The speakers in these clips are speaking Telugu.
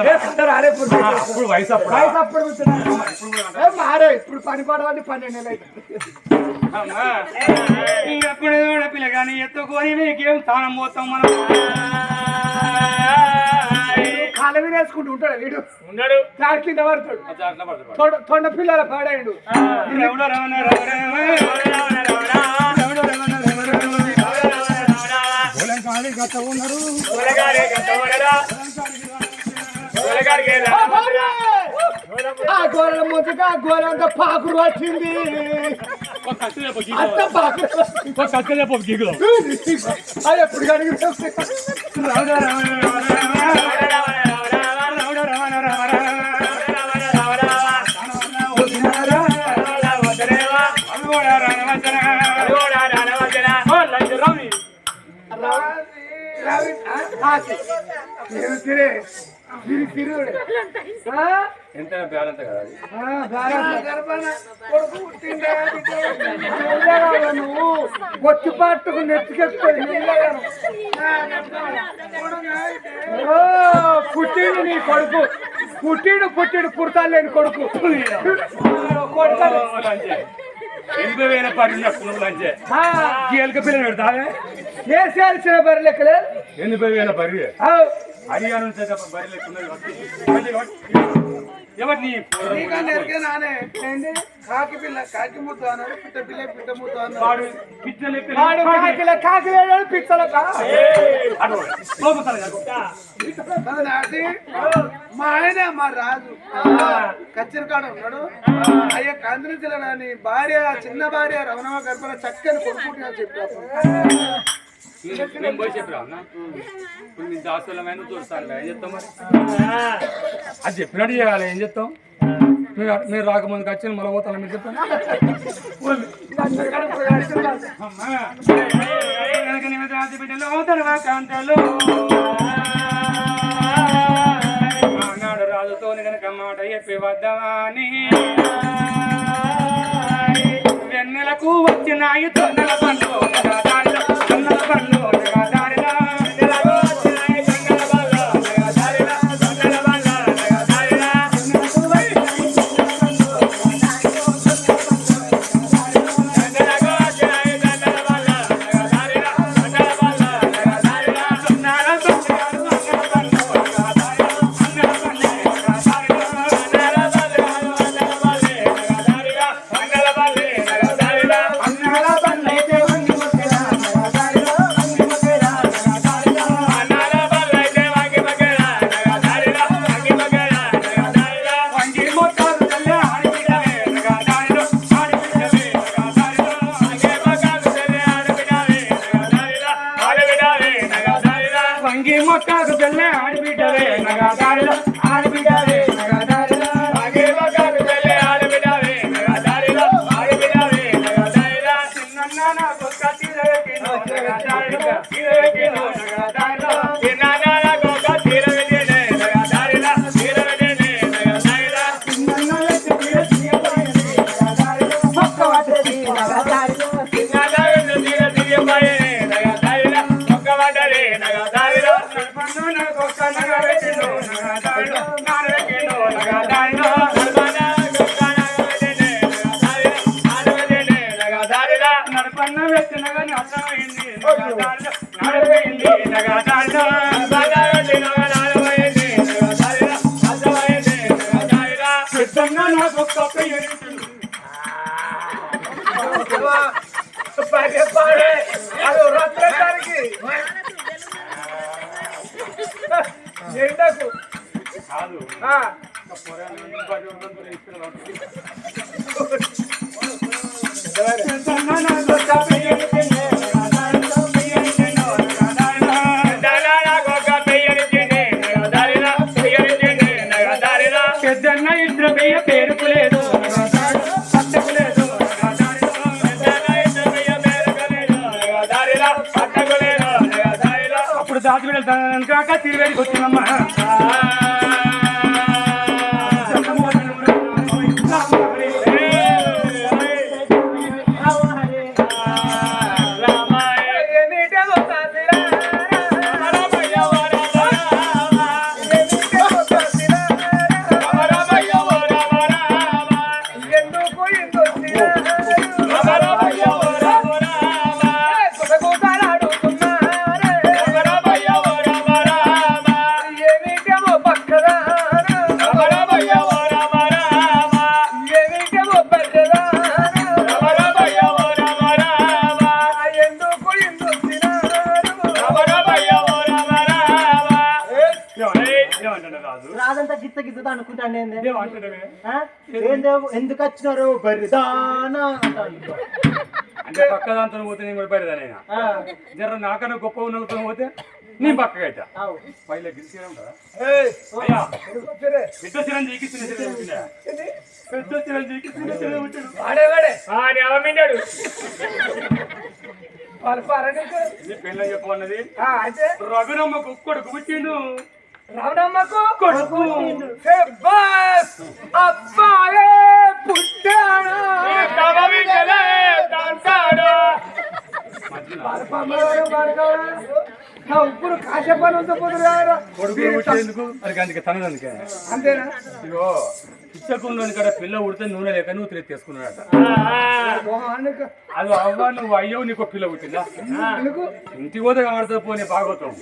అప్పుడు వయసు అప్పుడు వయసు అప్పుడు కూర్చున్నారు. ఏ మారే ఇప్పుడు పని పడవండి పన్నెండు నెలలు ఇంకప్పుడు కూడా పిల్లగాని ఎత్తుకొని నీకేం స్థానం పోతాం మనం కాళ్ళ మీద వేసుకుంటూ ఉంటాడు వీడు ఉన్నాడు దాని కింద పడతాడు. తొండ- పిల్లల పాడాడు ఉన్నారు ఆ గోడల ముందుగా కత్తి లేపు, గీకు. అంత కత్తి లేపు, గీకు. అది ఎప్పుడు కడిగి లంచ్ రవి. ఎంత బ్యాలెన్స్ కదా నువ్వు? బొచ్చు పట్టుకు. ఓ, పుట్టిండు నీ కొడుకు. పుట్టిడు పుట్టిడు పుడతాను లేని కొడుకు. ఎనభై వేల పడిన బరి ఎనభై వేల బరి ఆ, హర్యానా నుంచి అయితే బరి లెక్కున్నది ఎవరు నీ ఏంది? కాకి పిల్ల కాకి ముద్దు అన్నాడు పిట్ట పిల్ల పిట్ట ముద్దు అన్నాడు. వాడు పిచ్చ లెక్క వాడు కాకిల కాకిలేడు పిచ్చల కా అది నాటి మా ఆయన మా రాజు. కచ్చిరికాడ ఉన్నాడు. అయ్యా కాంద్రించలేని భార్య చిన్న భార్య రమణమ్మ గర్భన చక్కని కొడుకుంటున్నా చెప్పాడు. మేము పోయి ఇప్పుడు మీ చూస్తాను ఏం చెప్తాం మరి? అది చెప్పినట్టు చేయాలి ఏం చెప్తాం మీరు మీరు రాకముందుకు వచ్చి మళ్ళీ పోతాను మీరు చెప్తాను అమ్మా. వెనక నిమిషాది బిడ్డలు తర్వాకాంతలు ఆనాడు రాజుతో గనక మాట చెప్పి వద్దామని. వెన్నెలకు వచ్చిన తొన్నెల దారిలో తొన్నెల పెద్దన్న నా కొక్క పెయ్యరించును పాడే పాడే. అది రత్నకారికి ఎండకు. కాదు. ఆ, అప్పుడు దాచి వెళ్తాను కాక ఎందుకు వచ్చినారు బరిదానా. అంటే పక్క దాంతో పోతే నేను కూడా ఆ, జర నాకన్నా గొప్ప ఉన్నతో పోతే నేను పక్కగా అయితే. పైలో. పెద్ద చిరంజీవికి చిన్న చిరంజీవి పుట్టిందా? పెద్ద చిరంజీవికి చిన్న చిరంజీవి పుట్టాడు. వాడే వాడే ఆ, నేను అలా మిండాడు. వాళ్ళు పారాడీకు. నీ పెళ్ళ చెప్పన్నది రఘునమ్మకు కొడుకు పుట్టిండు రావణమ్మకు కొడుకు. శభాష్! అబ్బాయే పుట్టాడా. నా కాసేపని తనదందుకే అంతేనా? ఇగో పిచ్చకుంలోని కాడ పిల్ల ఉడితే నూనె లేక నువ్వు తిరిగి తీసుకున్నాడట. అది అవ్వ నువ్వు అయ్యవు నీకు పిల్ల పుట్టిందా? ఎందుకు? ఇంటికి పోతే ఆడుతూ పోనీ భాగవతం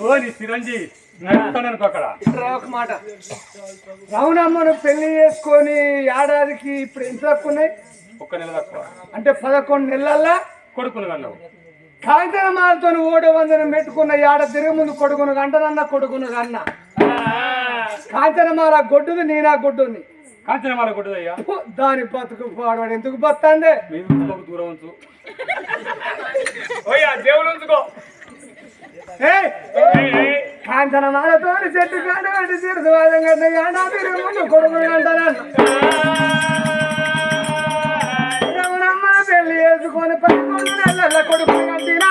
ఓ నీ చిరంజీవి ఒక మాట. రావణమ్మను పెళ్ళి చేసుకొని ఏడాదికి ఇప్పుడు ఎంత తక్కువ ఉన్నాయి? ఒక్క నెల తక్కువ. అంటే పదకొండు నెలల్లో కొడుకును కన్నావు. కాంచనమాలతో ఓడి వందనం పెట్టుకున్న ఏడ తిరిగి ముందు కొడుకును గంటనన్న కొడుకును కన్న. కాంచనమాల గొడ్డుది నేనా గొడ్డుని? కాంచనమాల కొట్టదయ్యా ఫు, దాని బతుకు పాడవాడు ఎందుకు ఉంచుకోకు దూరం ఉంచు. దేవుడు ఉంచుకో. కాంచనమాలతో చెట్టు కాడ అంటే తీరుసు వాదంగా ఏడా తిరిగి ముందు కొడుకును గంటనన్న రమణమ్మ పెళ్ళి చేసుకొని పదకొండు నెలల కొడుకును కంటినా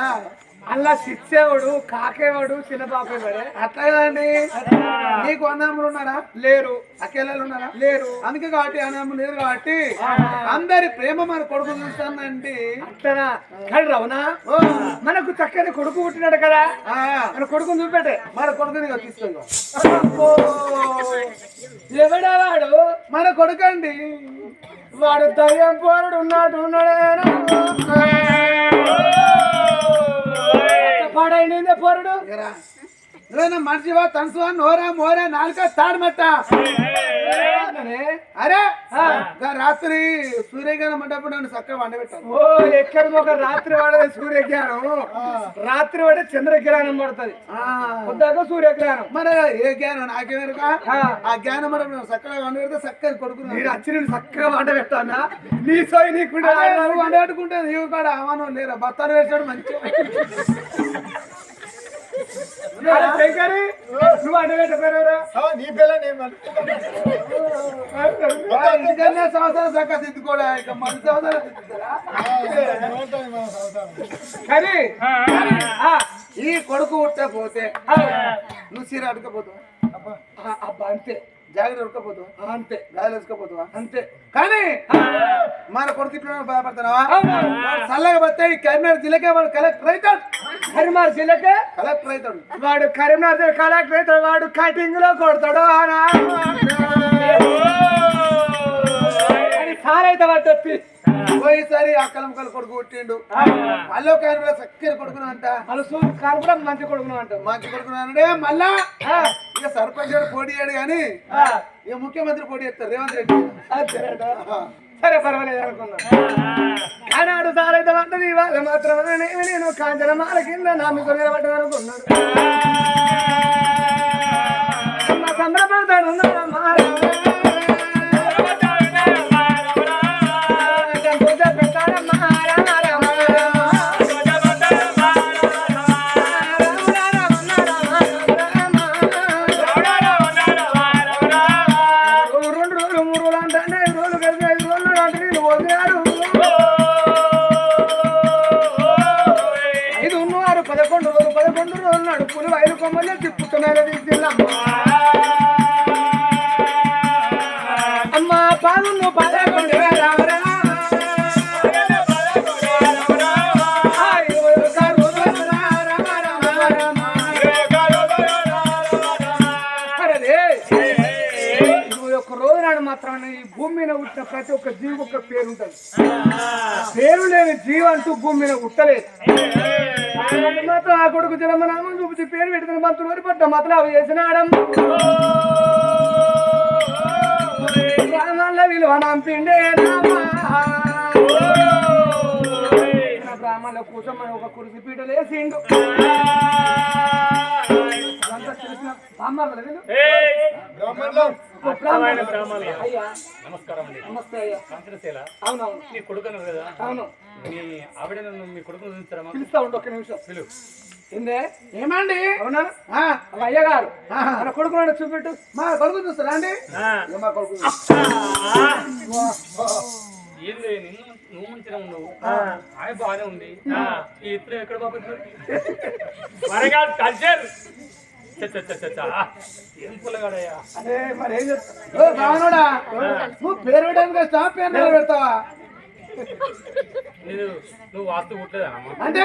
అలా శిక్షేవాడు కాకేవాడు చిన్న పాపేవాడే అట్లా కదండి. నీకు అన్నములు ఉన్నారా? లేరు. అకేలాలు ఉన్నారా? లేరు. అందుకే కాబట్టి అన్నము లేరు కాబట్టి అందరి ప్రేమ మన కొడుకు చూస్తానండి. అట్లనా? కానీ రవునా? ఓ, మనకు చక్కని కొడుకు పుట్టినాడు కదా. ఆ, మన కొడుకుని చూపెట్టే. మన కొడుకుని తీసుకో. ఎవడా వాడు? మన కొడుకండి. వాడు దయ్యం పోరుడు ఉన్నాడు. ఉన్నాడే పాడైంది పోరుడు? మనిషివా తనసువా నోరా మోరా నాలుక తాడమట్ట అరే రాత్రి సూర్యగానం మంటప్పుడు నన్ను చక్కగా వండబెట్టాను ఓ ఎక్కడ ఒక రాత్రి వాడే సూర్యగ్రహణం రాత్రి వాడే చంద్రగ్రహణం పడుతుంది పొద్దాక సూర్యగ్రహణం మరి ఏ జ్ఞానం నాకేమెరుక ఆ. ఆ జ్ఞానం మనం నువ్వు చక్కగా వండబెడితే చక్కగా కొడుకున్నాడు నేను వచ్చి నేను చక్కగా పెడతానా నీ సోయి నువ్వు వండబెట్టుకుంటే నీవు కాడ అవనం లేరా బత్తాలు వేసాడు మంచిగా శంకరి నువ్వు వంట పెట్టపోయారా ఇంటికన్నా సంవత్సరం చక్కగా దిద్దుకోడా ఇక మన సంవత్సరం దిద్దుతారా? కానీ ఆ, ఈ కొడుకు ఉట్ట పోతే ఆ, నువ్వు చీర అడకపోతావా ఆ, అబ్బా అంతే. జాగ్రత్త ఉడకపోతావా అంతే. గాలి వేసుకోపోతావా అంతే. కానీ మన కొడుకు ఇట్లా భయపడుతున్నావా వాడు చల్లగా పోతే ఈ కరీంనగర్ జిల్లాకే వాడు కలెక్టర్ అవుతాడు. కరీంనగర్ జిల్లాకే? కలెక్టర్ అవుతాడు. వాడు కరీంనగర్ కలెక్టర్ అయితే వాడు కటింగ్లో కొడతాడు అని సార్ అయితే వాడు తప్పి. పోయిసారి ఆ కలంకల కొడుకు పుట్టిండు. మళ్ళీ ఒక ఆయన కూడా చక్కని కొడుకును అంట. వాళ్ళు సూ కనుక మంచి కొడుకును అంటావు మంచి కొడుకును అంటే మళ్ళా ఇక సర్పంచ్ పోటీ చేయడు కానీ ఇక ముఖ్యమంత్రి పోటీ చేస్తారు రేవంత్ రెడ్డి. సరే పర్వాలేదు అనుకున్నా. ఆనాడు సార్ అయితే పడ్డది ఇవాళ మాత్రం నేను కాంచన మాల కింద నామితో నిలబడ్డది అనుకున్నాడు. ఉన్నాడు మాల. రోజు నాడు ఈ భూమి మీద పుట్టిన ప్రతి ఒక్క జీవి ఒక్క పేరు ఉంటుంది పేరు లేని జీవి అంటూ భూమి మీద పుట్టలేదు. మాత్రం ఆ కొడుకు జన్మనామం చూపించి పేరు పెడితే మంత్రులు వరి పడ్డ మాత్రం అవి చేసినాడం గ్రామాల్లో విలువ నంపిండే బ్రాహ్మణుల కూర్చొని ఒక కురిసి పీటలు వేసిండు. అవునవును. నీ కొడుకు కదా? అవును. మీ ఆవిడ మీ కొడుకును పిలుస్తా ఉండు ఒక్క నిమిషం. ఏందే? ఏమండి? అవునా? అయ్యగారు. మన కొడుకు నాడు చూపెట్టు. మా కొడుకు చూస్తారా అండి? మా కొడుకు. ఏంది నిన్ను నువ్వు మంచిగా ఉన్నావు ఆయన బాగానే ఉంది. ఈ ఇద్దరు ఎక్కడ కల్చర్. నువ్వు పేరు వస్తావా పేరు నువ్వు వాస్తు అంటే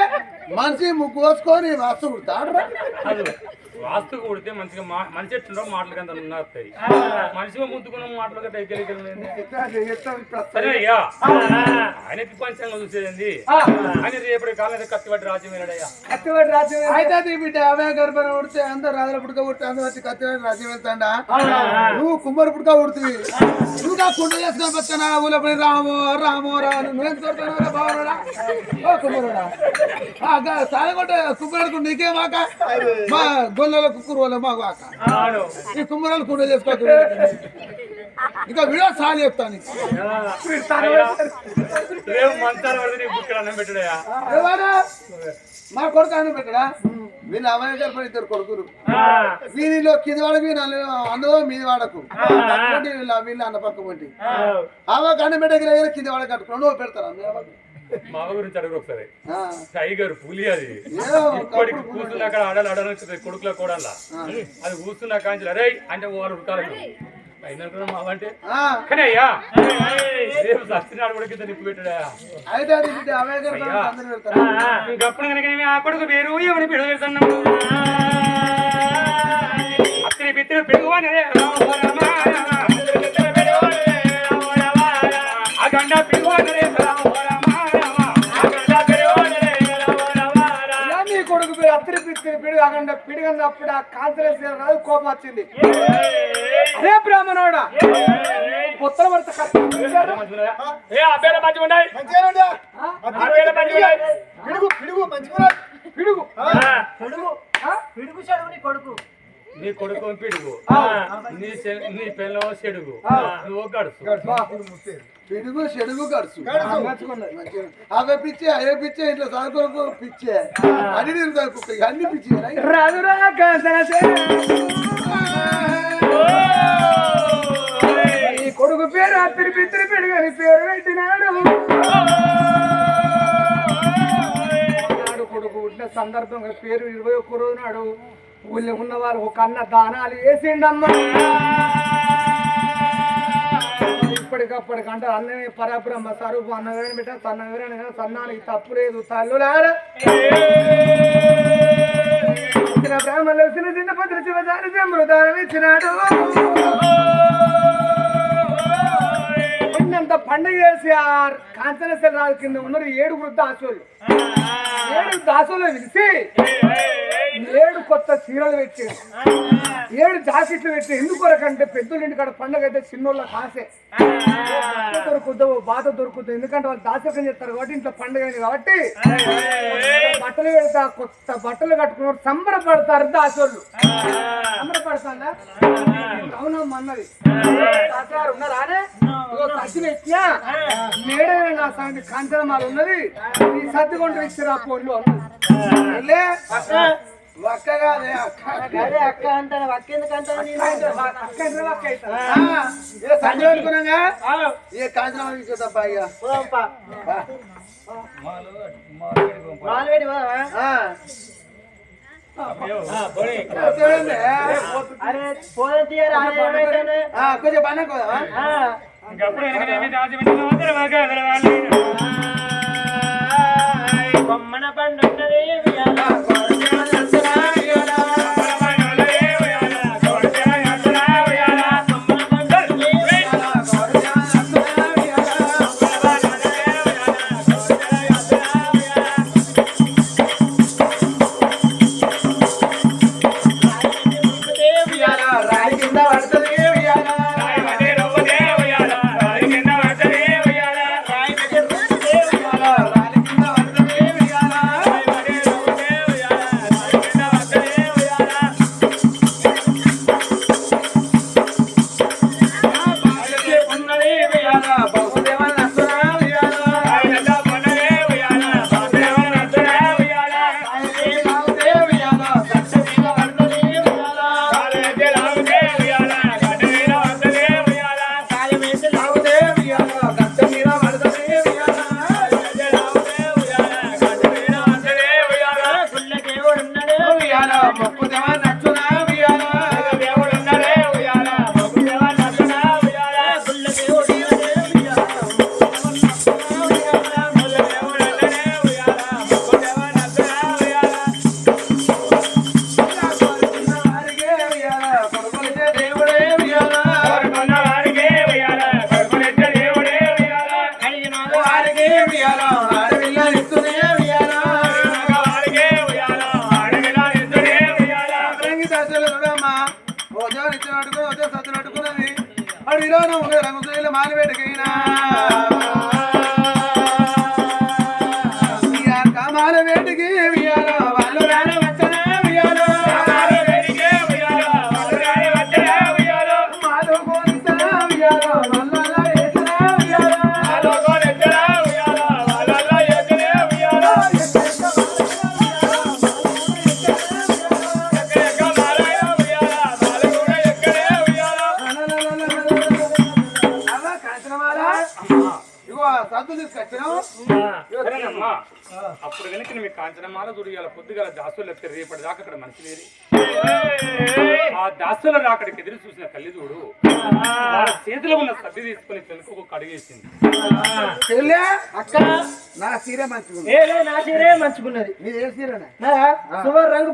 మనిషి ముగ్గు కోసుకొని వస్తు కుడతాడు అది వాస్తు కుడితే మంచిగా మా మనిషి ఎట్లుండో మాటలు కంత వస్తాయి మనిషిగా ముద్దుకున్న మాటలు ఎక్కడికి సరే అయ్యా. ఆయనకి పంచంగా చూసేది ఆయన రేపటి కాలం కత్తి పట్టి రాజ్యం వెళ్ళాడయ్యా. కత్తివాడి రాజ్యం అయితే బిడ్డ అవే గర్భన ఉడితే అందరు రాజుల పుడక పుట్టి అందరు వచ్చి కత్తి రాజ్యం వెళ్తాడా? నువ్వు కుమ్మరి పుడక పుడుతుంది. నువ్వు నా కుండ చేసుకొని వచ్చానా ఊలపడి రాము రాము రాను నువ్వేం కొడుతున్నావు బావనోడా? ఓ కుమ్మరుడా. సాయం కొట్టే కుమ్మరుడు నీకే మాక మా గొల్లలో కుక్కురు వాళ్ళ మాకు ఆక ఈ కుమ్మరాలు కుండ చేసుకోవచ్చు ఇంకా వీడియో సాలి చెప్తాను అన్నం? మా కొడుకు అని పెట్టడా? వీళ్ళు అమ్మాయి గర్భం ఇద్దరు కొడుకులు. వీనిలో కింది వాడకు అందులో మీది వాడకు. వీళ్ళు వీళ్ళు అన్న పక్క పొంటి అవ కన్న దగ్గర కింది వాడ కట్టుకుని నువ్వు పెడతారా? మీ? మా గురించి అడుగు ఒకసారి ఆ. టైగర్ పులి అది ఇప్పటికి కూర్చున్నాక ఆడాలి ఆడాలి కొడుకుల కూడాలా అది కూర్చున్నా కాంచి అరే అంటే వాళ్ళు ఉడకాలి అయినా మా అంటే ఆ, కానీ అయ్యా రేపు సత్యనాడు కూడా నిప్పు పెట్టాడా అయితే అది బిడ్డ అమ్మాయి గర్భం అందరు పెడతారు ఇంకప్పుడు కనుక నేను ఆ కొడుకు పేరు ఎవరి పిడుగు పెడుతున్నాము అత్తని పిత్తులు పిడుగువనే ఆ గండ పిడుగువనే పిత్తిరి పిడుగు అక్కడ పిడుగన్నప్పుడు ఆ కాంతరేశ్వర రాజు కోపం వచ్చింది. అదే బ్రాహ్మణోడా? పొత్తల పిడుగు పిడుగు మంచిగా పిడుగు. పిడుగు. పిడుగు చెడుగు నీ కొడుకు. నీ కొడుకు పిడుగు. నీ నీ పిల్ల చెడుగు. నువ్వు గడుసు. పిడుగు చెడుగు. మంచిగా. అవే పిచ్చే అవే పిచ్చే ఇట్లా చదువుకోకు పిచ్చే. అన్ని తిరుగుతాయి కుక్క ఇక అన్ని పిచ్చే. ఈ కొడుకు పేరు అత్తిరి పిత్తిరి పిడుగు అని పేరు పెట్టినాడు. నాడు కొడుకు పుట్టిన సందర్భంగా పేరు ఇరవై ఒక్క రోజు నాడు ఊళ్ళో ఉన్న వారు ఒక అన్న దానాలు వేసిండమ్మా. ఇప్పటికప్పటికి అంటే అన్నమే పరబ్రహ్మ స్వరూపం అన్న వేరే బిడ్డ సన్న వేరే సన్నానికి తప్పు లేదు తల్లులారా ఇచ్చిన బ్రాహ్మణులు చిన్న చిన్న పత్రి శివదాని సమృదానం ఇచ్చినాడు. అంత పండుగ చేసి ఆ కాంచనేశ్వర రాజు కింద ఉన్నారు ఏడుగురు దాసులు ఏడు దాసులు పిలిచి ఏడు కొత్త చీరలు పెట్టి ఏడు జాకెట్లు పెట్టి ఎందుకు అంటే పెద్దోళ్ళ ఇంటికాడ పండుగ అయితే చిన్నోళ్ళ కాసే. దొరుకుద్దు బాధ దొరుకుతుంది ఎందుకంటే వాళ్ళు దాసకం చేస్తారు కాబట్టి ఇంట్లో పండుగ అయింది కాబట్టి బట్టలు పెడతా కొత్త బట్టలు కట్టుకున్నారు సంబరపడతారు దాసోళ్ళు. సంబరపడతారా? అవునమ్మన్నది దాసారు ఉన్నారానే ఎక్కినా మేడమే నా సంగతి కాంచనమాల ఉన్నది నీ సర్దుకుంటూ ఇచ్చిరా పోన్లు అన్నది ఒక్క అక్క. అంటాను. అక్క ఎందుకంటాను సంజయ్ అనుకున్నాగా? ఏ కాంచనమాల ఇచ్చే కొంచెం బాగా ఇంకప్పుడు ఎనకనేమి దాచిపెట్టిన మీలోనూ రంగులు మాలిపెట్టుకైనా అప్పుడు కనుక మీ కాంచనమాల గుడియాల పొద్దుగల దాసులు లేకపోతే రేపటి దాకా అక్కడ మనిషి లేదు ఆ దాసుల అక్కడికి ఎదురు చూసిన తల్లి చూడు చేతిలో ఉన్న సబ్బి తీసుకుని తెలుగు కడిగేసింది. అక్క నా సీరే మంచిగున్నది నా సీరే మంచిగున్నది. మీరు సీరేనా? సువర్ రంగు